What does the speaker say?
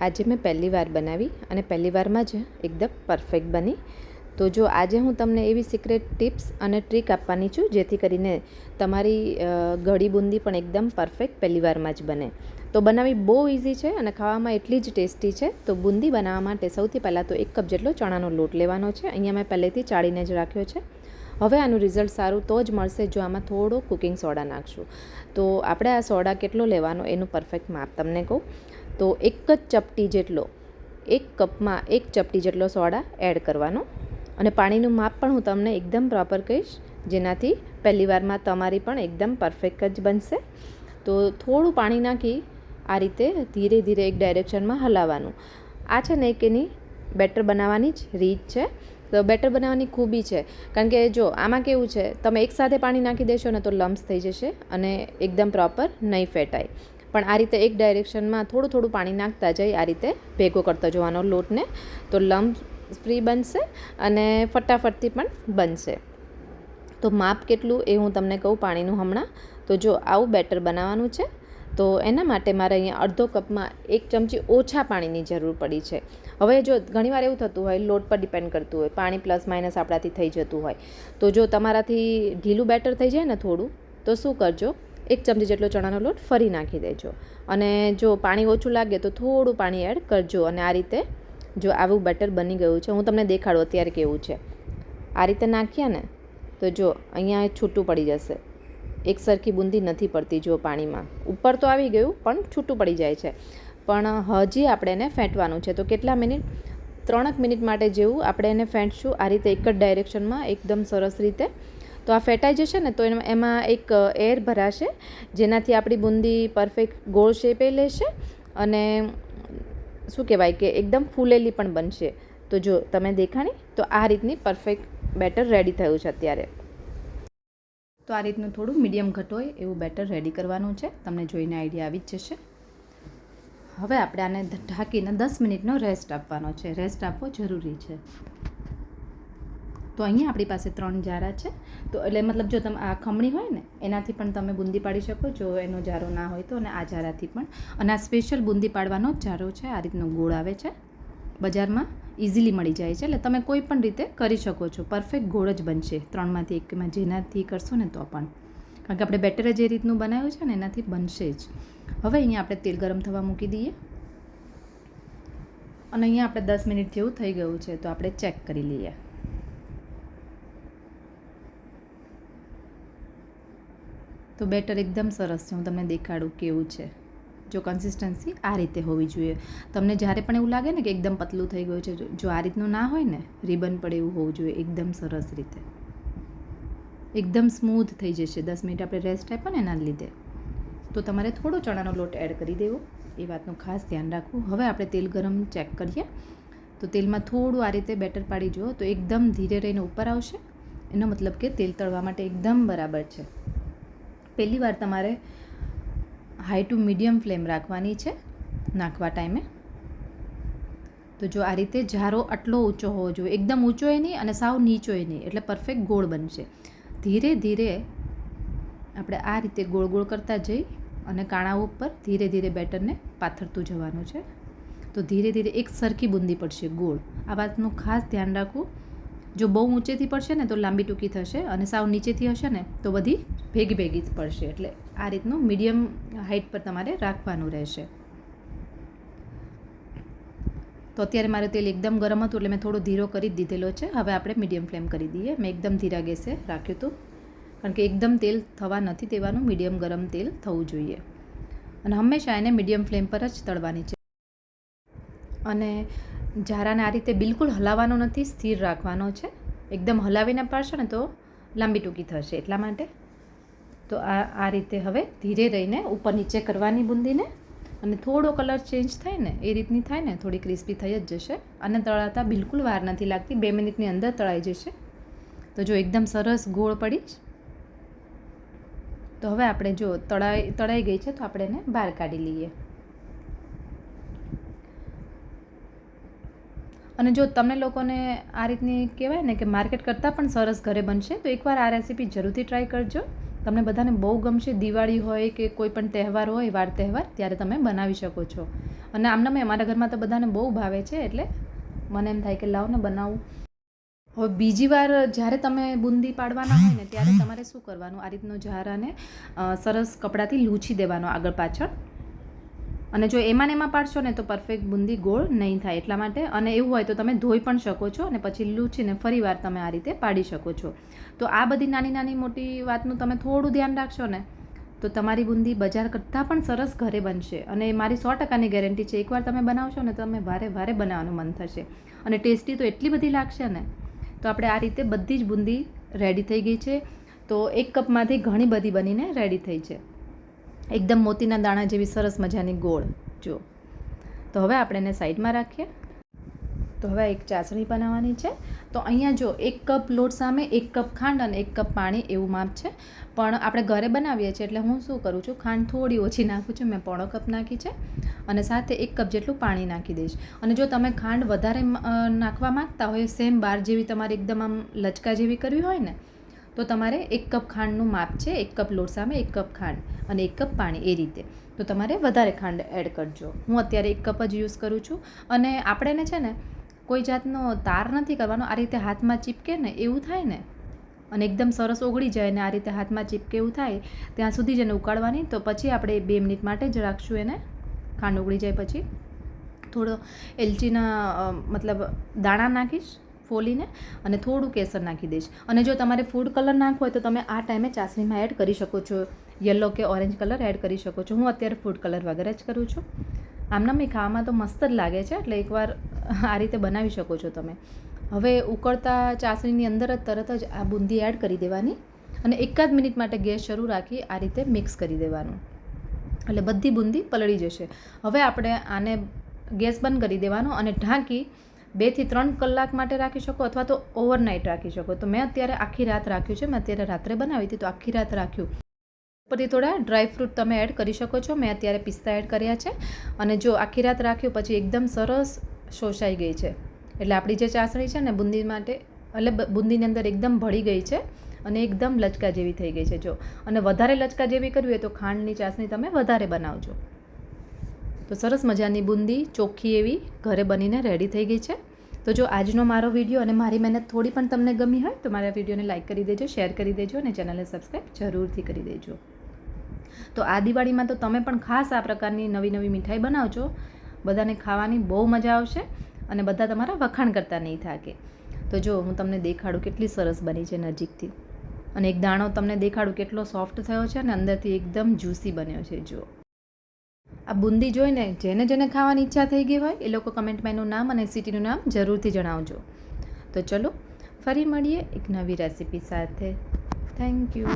આજે મેં પહેલી વાર બનાવી અને પહેલી વારમાં જ એકદમ પરફેક્ટ બની. તો જો આજે હું તમને એવી સિક્રેટ ટિપ્સ અને ટ્રીક આપવાની છું, જેથી કરીને તમારી ઘડી બુંદી પણ એકદમ પરફેક્ટ પહેલી વારમાં જ બને. તો બનાવવી બહુ ઇઝી છે અને ખાવામાં એટલી જ ટેસ્ટી છે. તો બુંદી બનાવવા માટે સૌથી પહેલાં તો એક કપ જેટલો ચણાનો લોટ લેવાનો છે. અહીંયા મેં પહેલેથી ચાળીને જ રાખ્યો છે. હવે આનું રિઝલ્ટ સારું તો જ મળશે જો આમાં થોડો કુકિંગ સોડા નાખશું. તો આપણે આ સોડા કેટલો લેવાનો એનું પરફેક્ટ માપ તમને કહું. તો એક જ ચપટી જેટલો, એક કપમાં એક ચપટી જેટલો સોડા એડ કરવાનો. અને પાણીનું માપ પણ હું તમને એકદમ પ્રોપર કહીશ, જેનાથી પહેલી વારમાં તમારી પણ એકદમ પરફેક્ટ જ બનશે. તો થોડું પાણી નાખી આ રીતે ધીરે ધીરે એક ડાયરેક્શનમાં હલાવવાનું. આ છે ને એક એની બેટર બનાવવાની જ રીત છે. તો બેટર બનાવવાની ખૂબી છે. કારણ કે જો આમાં કેવું છે, તમે એકસાથે પાણી નાખી દેશો ને તો લમ્સ થઈ જશે અને એકદમ પ્રોપર નહીં ફેટાય. પણ આ રીતે એક ડાયરેક્શનમાં થોડું થોડું પાણી નાખતા જઈ આ રીતે ભેગો કરતો જવાનો લોટને. તો લંબ ફ્રી બનશે અને ફટાફટથી પણ બનશે. તો માપ કેટલું એ હું તમને કહું પાણીનું હમણાં. તો જો આવું બેટર બનાવવાનું છે, તો એના માટે મારે અહીંયા અડધો કપમાં એક ચમચી ઓછા પાણીની જરૂર પડી છે. હવે જો ઘણીવાર એવું થતું હોય, લોટ પર ડિપેન્ડ કરતું હોય, પાણી પ્લસ માઇનસ આપણાથી થઈ જતું હોય. તો જો તમારાથી ઢીલું બેટર થઈ જાય ને થોડું, તો શું કરજો? એક ચમચી જેટલો ચણાનો લોટ ફરી નાખી દેજો. અને જો પાણી ઓછું લાગે તો થોડું પાણી એડ કરજો. અને આ રીતે જો આવું બેટર બની ગયું છે, હું તમને દેખાડું અત્યારે કેવું છે. આ રીતે નાખ્યા ને, તો જો અહીંયા છૂટું પડી જશે. એક સરખી બુંદી નથી પડતી જો પાણીમાં. ઉપર તો આવી ગયું, પણ છૂટું પડી જાય છે. પણ હજી આપણે એને ફેંટવાનું છે. તો કેટલા મિનિટ, ત્રણક મિનિટ માટે જેવું આપણે એને ફેંટશું, આ રીતે એક જ ડાયરેક્શનમાં એકદમ સરસ રીતે તો આ ફેટાઈ જશે ને તો એમાં એક એર ભરાશે, જેનાથી આપણી બુંદી પરફેક્ટ ગોળ શેપે લેશે અને શું કહેવાય કે એકદમ ફૂલેલી પણ બનશે. તો જો તમે દેખાણી, તો આ રીતની પરફેક્ટ બેટર રેડી થયું છે અત્યારે. તો આ રીતનું થોડું મીડિયમ ઘટ હોય એવું બેટર રેડી કરવાનું છે. તમને જોઈને આઈડિયા આવી જ જશે. હવે આપણે આને ઢાંકીને દસ મિનિટનો રેસ્ટ આપવાનો છે. રેસ્ટ આપવો જરૂરી છે. તો અહીંયા આપણી પાસે ત્રણ જારા છે. તો એટલે મતલબ જો તમે આ ખમણી હોય ને, એનાથી પણ તમે બુંદી પાડી શકો, જો એનો જારો ના હોય તો, અને આ જારાથી પણ. અને આ સ્પેશિયલ બુંદી પાડવાનો જ જારો છે, આ રીતનો ગોળ આવે છે. બજારમાં ઇઝીલી મળી જાય છે, એટલે તમે કોઈ પણ રીતે કરી શકો છો. પરફેક્ટ ગોળ જ બનશે, ત્રણમાંથી એકમાં જેનાથી કરશો ને તો પણ. કારણ કે આપણે બેટર જે રીતનું બનાવ્યું છે ને, એનાથી બનશે જ. હવે અહીંયા આપણે તેલ ગરમ થવા મૂકી દઈએ. અને અહીંયા આપણે દસ મિનિટ જેવું થઈ ગયું છે, તો આપણે ચેક કરી લઈએ. તો બેટર એકદમ સરસ છે, હું તમને દેખાડું કેવું છે. જો કન્સિસ્ટન્સી આ રીતે હોવી જોઈએ. તમને જ્યારે પણ એવું લાગે ને કે એકદમ પતલું થઈ ગયું છે, જો- આ રીતનું ના હોય ને, રિબન પડે એવું હોવું જોઈએ, એકદમ સરસ રીતે. એકદમ સ્મૂથ થઈ જશે. દસ મિનિટ આપણે રેસ્ટ આપ્યો ને એના લીધે. તો તમારે થોડો ચણાનો લોટ એડ કરી દેવો. એ વાતનું ખાસ ધ્યાન રાખવું. હવે આપણે તેલ ગરમ ચેક કરીએ. તો તેલમાં થોડું આ રીતે બેટર પાડી જુઓ. તો એકદમ ધીરે રહીને ઉપર આવશે. એનો મતલબ કે તેલ તળવા માટે એકદમ બરાબર છે. પહેલી વાર તમારે હાઈ ટુ મીડિયમ ફ્લેમ રાખવાની છે, નાખવા ટાઈમે તો જો આ રીતે જારો આટલો ઊંચો હોવો જોઈએ, એકદમ ઊંચો એ નહીં અને સાવ નીચો એ નહીં, એટલે પરફેક્ટ ગોળ બનશે. ધીરે ધીરે આપણે આ રીતે ગોળ ગોળ કરતા જઈ અને કાણાઓ ઉપર ધીરે ધીરે બેટરને પાથરતું જવાનું છે. તો ધીરે ધીરે એક સરખી બુંદી પડશે ગોળ. આ વાતનું ખાસ ધ્યાન રાખવું જો બહુ ઊંચેથી પડશે ને તો લાંબી ટૂંકી થશે અને સાવ નીચેથી હશે ને તો બધી ભેગી ભેગી પડશે. એટલે આ રીતનું મીડિયમ હાઇટ પર તમારે રાખવાનું રહેશે. તો અત્યારે મારે તેલ એકદમ ગરમ હતું એટલે મેં થોડો ધીરો કરી જ દીધેલો છે. હવે આપણે મીડિયમ ફ્લેમ કરી દઈએ. મેં એકદમ ધીરા ગેસે રાખ્યું હતું. કારણ કે એકદમ તેલ થવા નથી દેવાનું. મીડિયમ ગરમ તેલ થવું જોઈએ. અને હંમેશા એને મીડિયમ ફ્લેમ પર જ તળવાની છે. અને જારાને આ રીતે બિલકુલ હલાવવાનો નથી, સ્થિર રાખવાનો છે. એકદમ હલાવીને પાડશો ને તો લાંબી ટૂંકી થશે એટલા માટે. તો આ આ રીતે હવે ધીરે રહીને ઉપર નીચે કરવાની બુંદીને અને થોડો કલર ચેન્જ થાય ને, એ રીતની થાય ને, થોડી ક્રિસ્પી થઈ જ જશે અને તળાતા બિલકુલ વાર નથી લાગતી, બે મિનિટની અંદર તળાઈ જશે. તો જો એકદમ સરસ ગોળ પડી તો હવે આપણે જો તળાઈ તળાઈ ગઈ છે તો આપણે એને બહાર કાઢી લઈએ. અને જો તમને લોકોને આ રીતની કહેવાય ને કે માર્કેટ કરતાં પણ સરસ ઘરે બનશે, તો એકવાર આ રેસીપી જરૂરથી ટ્રાય કરજો. તમને બધાને બહુ ગમશે, દિવાળી હોય કે કોઈ પણ તહેવાર હોય, વાર તહેવાર, ત્યારે તમે બનાવી શકો છો. અને આમને મેં અમારા ઘરમાં તો બધાને બહુ ભાવે છે, એટલે મને એમ થાય કે લાવ ને બનાવું. હવે બીજી વાર જ્યારે તમે બુંદી પાડવાના હોય ને, ત્યારે તમારે શું કરવાનું? આ રીતનો જારાને સરસ કપડાથી લૂછી દેવાનો આગળ પાછળ. અને જો એમાં એમાં પાડશો ને તો પરફેક્ટ બુંદી ગોળ નહીં થાય એટલા માટે. અને એવું હોય તો તમે ધોઈ પણ શકો છો અને પછી લૂછીને ફરીવાર તમે આ રીતે પાડી શકો છો. તો આ બધી નાની નાની મોટી વાતનું તમે થોડું ધ્યાન રાખશો ને તો તમારી બુંદી બજાર કરતાં પણ સરસ ઘરે બનશે. અને મારી સો ટકાની ગેરંટી છે, એકવાર તમે બનાવશો ને તમે વારે વારે બનાવવાનું મન થશે. અને ટેસ્ટી તો એટલી બધી લાગશે ને, તો આપણે આ રીતે બધી જ બુંદી રેડી થઈ ગઈ છે. તો એક કપમાંથી ઘણી બધી બનીને રેડી થઈ છે. એકદમ મોતીના દાણા જેવી સરસ મજાની ગોળ જો તો હવે આપણે એને સાઈડમાં રાખીએ. તો હવે એક ચાસણી બનાવવાની છે. તો અહીંયા જો એક કપ લોટ સામે એક કપ ખાંડ અને એક કપ પાણી એવું માપ છે. પણ આપણે ઘરે બનાવીએ છીએ એટલે હું શું કરું છું? ખાંડ થોડી ઓછી નાખું છું. મેં પોણો કપ નાખી છે. અને સાથે એક કપ જેટલું પાણી નાખી દઈશ. અને જો તમે ખાંડ વધારે નાખવા માંગતા હોય સેમ બાર જેવી તમારે એકદમ આમ લચકા જેવી કરવી હોય ને તો તમારે એક કપ ખાંડનું માપ છે, એક કપ લોટ સામે એક કપ ખાંડ અને એક કપ પાણી એ રીતે. તો તમારે વધારે ખાંડ એડ કરજો. હું અત્યારે એક કપ જ યુઝ કરું છું અને આપણે ને છે ને કોઈ જાતનો તાર નથી કરવાનો, આ રીતે હાથમાં ચીપકે ને એવું થાય ને અને એકદમ સરસ ઓગળી જાય ને આ રીતે હાથમાં ચીપકે એવું થાય, ત્યાં સુધી જ એને ઉકાળવાની. તો પછી આપણે બે મિનિટ માટે જ રાખશું એને. ખાંડ ઓગળી જાય પછી. થોડો એલચીના મતલબ દાણા નાખીશ. ફોલીને અને થોડું કેસર નાખી દઈશ. અને જો તમારે ફૂડ કલર નાખવો હોય તો તમે આ ટાઈમે ચાસણીમાં એડ કરી શકો છો. યલો કે ઓરેન્જ કલર એડ કરી શકો છો. હું અત્યારે ફૂડ કલર વગેરે જ કરું છું. આમના મેં ખાવામાં તો મસ્ત જ લાગે છે. એટલે એકવાર આ રીતે બનાવી શકો છો તમે. હવે ઉકળતા ચાસણીની અંદર જ તરત જ આ બુંદી એડ કરી દેવાની અને એકાદ મિનિટ માટે ગેસ શરૂ રાખી આ રીતે મિક્સ કરી દેવાનું. એટલે બધી બુંદી પલળી જશે. હવે આપણે આને ગેસ બંધ કરી દેવાનો અને ઢાંકી બેથી ત્રણ કલાક માટે રાખી શકો અથવા તો ઓવરનાઇટ રાખી શકો. તો મેં અત્યારે આખી રાત રાખ્યું છે. મેં અત્યારે રાત્રે બનાવી હતી, તો આખી રાત રાખ્યું. ઉપરથી થોડા ડ્રાય ફ્રૂટ તમે એડ કરી શકો છો. મેં અત્યારે પિસ્તા એડ કર્યા છે. અને જો આખી રાત રાખ્યું, પછી એકદમ સરસ શોષાઈ ગઈ છે. એટલે આપણી જે ચાસણી છે ને, બુંદી માટે, એટલે બુંદીની અંદર એકદમ ભળી ગઈ છે અને એકદમ લચકા જેવી થઈ ગઈ છે. જો, અને વધારે લચકા જેવી કરવી હોય તો ખાંડની ચાસણી તમે વધારે બનાવજો. તો સરસ મજાની બુંદી ચોખ્ખી એવી ઘરે બનીને રેડી થઈ ગઈ છે. તો જો આજનો મારો વીડિયો અને મારી મહેનત થોડી પણ તમને ગમી હોય, તો મારા વિડીયોને લાઇક કરી દેજો શેર કરી દેજો અને ચેનલને સબસ્ક્રાઈબ જરૂરથી કરી દેજો. તો આ દિવાળીમાં તો તમે પણ ખાસ આ પ્રકારની નવી નવી મીઠાઈ બનાવજો. બધાને ખાવાની બહુ મજા આવશે અને બધા તમારા વખાણ કરતા નહીં થાકે. તો જો હું તમને દેખાડું કેટલી સરસ બની છે નજીકથી. અને એક દાણો તમને દેખાડું કેટલો સોફ્ટ થયો છે અને અંદરથી એકદમ જ્યુસી બન્યો છે જો આ બુંદી જોઈને જેને જેને ખાવાની ઈચ્છા થઈ ગઈ હોય એ લોકો કમેન્ટમાં એનું નામ અને સિટીનું નામ જરૂરથી જણાવજો. તો ચલો, ફરી મળીએ એક નવી રેસીપી સાથે. Thank you